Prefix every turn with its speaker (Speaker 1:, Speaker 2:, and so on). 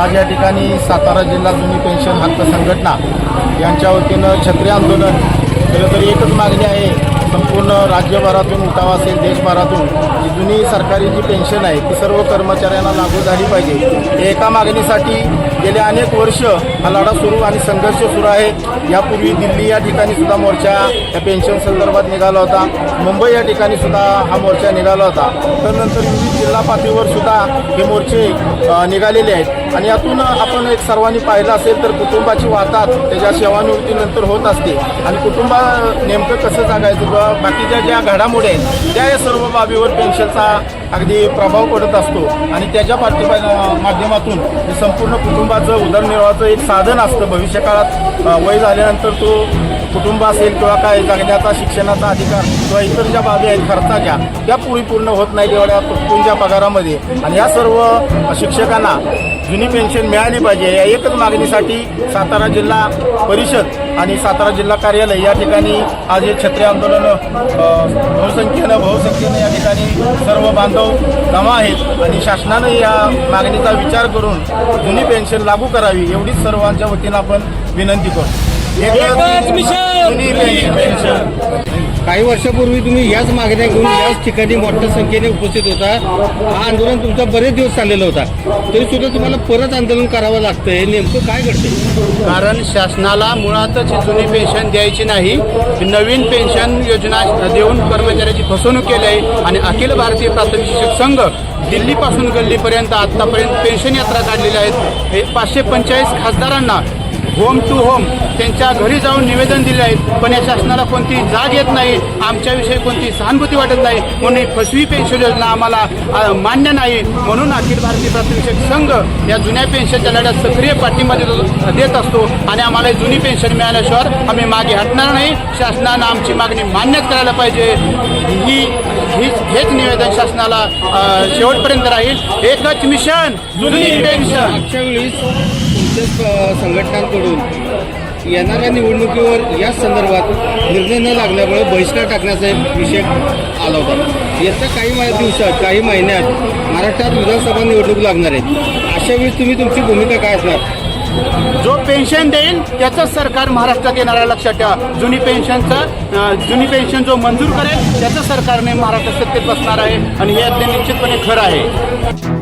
Speaker 1: आज या ठिकाणी सातारा जिल्हा जुनी पेन्शन हक्क संघटना यांच्या वतीनं छत्री आंदोलन खरं तर एकच मागणी आहे. संपूर्ण राज्यभरातून उठाव असेल देशभरातून जी जुनी सरकारी जी पेन्शन आहे ती सर्व कर्मचाऱ्यांना लागू झाली पाहिजे. एका मागणीसाठी गेले अनेक वर्ष हा लढा सुरू आणि संघर्ष सुरू आहे. यापूर्वी दिल्ली या ठिकाणी सुद्धा मोर्चा या पेन्शन संदर्भात निघाला होता. मुंबई या ठिकाणी सुद्धा हा मोर्चा निघाला होता. तर नंतर जिल्हा पातळीवर सुद्धा हे मोर्चे निघालेले आहेत. आणि यातून आपण एक सर्वांनी पाहिलं असेल तर कुटुंबाची वाताहत त्याच्या सेवानिवृत्तीनंतर होत असते. आणि कुटुंबा नेमकं कसं जगायचं किंवा बाकीच्या ज्या घडामोडी आहेत त्या या सर्व बाबीवर पेन्शनचा अगदी प्रभाव पडत असतो. आणि त्याच्या पाठिंबा माध्यमातून संपूर्ण कुटुंबाचं उदरनिर्वाहाचं एक साधन असतं. भविष्यकाळात वय झाल्यानंतर तो कुटुंब असेल किंवा काय जगण्याचा शिक्षणाचा अधिकार किंवा इतर ज्या बाबी आहेत खर्चाच्या त्या पुरी पूर्ण होत नाही एवढ्या तुमच्या पगारामध्ये. आणि या सर्व शिक्षकांना जुनी पेन्शन मिळाली पाहिजे. या एकच मागणीसाठी सातारा जिल्हा परिषद आणि सातारा जिल्हा कार्यालय या ठिकाणी आज हे छत्री आंदोलन बहुसंख्येनं बहुसंख्येनं या ठिकाणी सर्व बांधव जमा आहेत आणि शासनानं या मागणीचा विचार करून जुनी पेन्शन लागू करावी एवढीच सर्वांच्या वतीनं आपण विनंती करतो.
Speaker 2: काही वर्षापूर्वी तुम्ही याच मागण्या घेऊन याच ठिकाणी मोठ्या संख्येने उपस्थित होता. हा आंदोलन तुमचा बरेच दिवस चाललेला होता. तरी सुद्धा तुम्हाला परत आंदोलन करावं लागतं हे नेमकं काय घडते
Speaker 3: कारण शासनाला मुळातच जुनी पेन्शन द्यायची नाही. नवीन पेन्शन योजना देऊन कर्मचाऱ्याची फसवणूक केली आहे आणि अखिल भारतीय प्राथमिक शिक्षक संघ दिल्लीपासून गल्लीपर्यंत आत्तापर्यंत पेन्शन यात्रा काढलेल्या आहेत हे पाचशे पंचेचाळीस खासदारांना होम टू होम त्यांच्या घरी जाऊन निवेदन दिले आहेत. पण या शासनाला कोणती जाग येत नाही आमच्याविषयी कोणती सहानुभूती वाटत नाही म्हणून ही फसवी पेन्शन योजना आम्हाला मान्य नाही. म्हणून अखिल भारतीय प्राथमिक संघ या जुन्या पेन्शनच्या लढ्यात सक्रिय पाठिंबा देत देत असतो आणि आम्हाला जुनी पेन्शन मिळाल्याशिवाय आम्ही मागे हटणार नाही. शासनानं आमची मागणी मान्यच करायला पाहिजे. ही हेच निवेदन शासनाला शेवटपर्यंत राहील. एकच मिशन जुनी पेन्शन.
Speaker 2: तुमच्या संघटनांकडून येणाऱ्या निवडणुकीवर या संदर्भात निर्णय न लागल्यामुळे बहिष्कार टाकण्याचा एक विषय आला होता. येत्या काही दिवसात काही महिन्यात महाराष्ट्रात विधानसभा निवडणूक लागणार आहे. अशा वेळी तुम्ही तुमची भूमिका काय असणार?
Speaker 3: जो पेन्शन देईल त्याचंच सरकार महाराष्ट्रात येणाऱ्या लक्षात ठेवा. जुनी पेन्शनचं जुनी पेन्शन जो मंजूर करेल त्याचं सरकारने महाराष्ट्र सत्तेत बसणार आहे आणि हे अगदी निश्चितपणे खरं आहे.